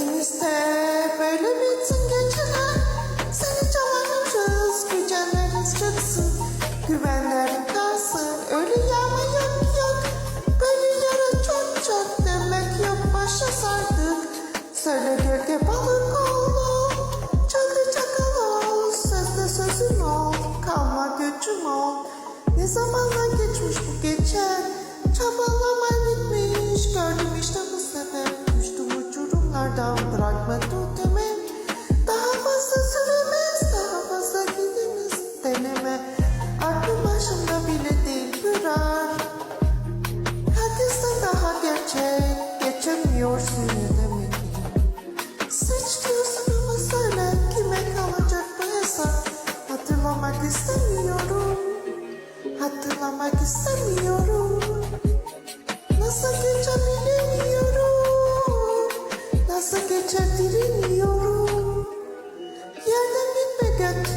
Gölgemizde böyle bitsin geceler Seni çalarız geceleriniz çıksın. Güvenlerin kalsın ölü yağma yok. Yok Böyle yara çok çok demek yok başa sardık. Söyle gölge balık ol Çölde çakal ol. Sözde sözün ol Kalma göçüm ol. Ne zamanla geçmiş bu gece? Çabalama bitmiş Gördüm işte bu uçurumlardan Bırakmadı demem Daha fazla süremez Daha fazla gidemez. Deneme. Aklım başımda bile değil Bürer Herkesten daha gerçek Geçemiyorsun demek Seç diyorsun ama söyle kime kalacak bu hesap Hatırlamak istemiyorum. Hatırlamak istemiyorum Nasıl geçer bilemiyorum Yerden gitme göt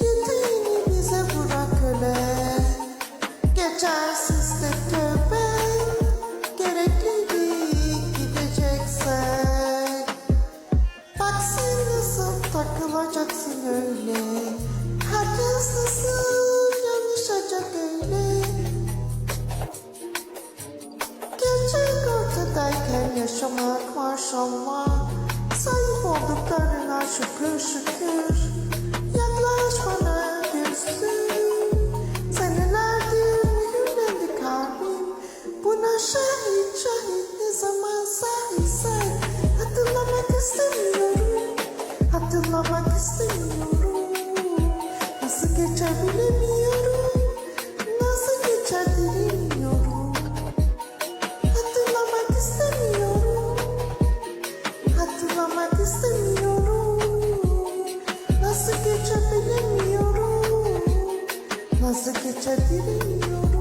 Yeteğini bize bırak öyle Geçersiz de tövbe. Gerekliydi gideceksek Bak sen nasıl takılacaksın öyle? Herkes nasıl yaşamak maşallah. Sahip olduklarına şükür şükür. Yaklaş bana gözüm Senelerdir mühürlendi kalbim. Buna şahit şahit ne zaman sahilsen Hatırlamak istemiyorum. Hatırlamak istemiyorum. Nasıl geçer bilemiyorum Hatırlamak istemiyorum Nasıl geçer bilemiyorum Nasıl geçer bilemiyorum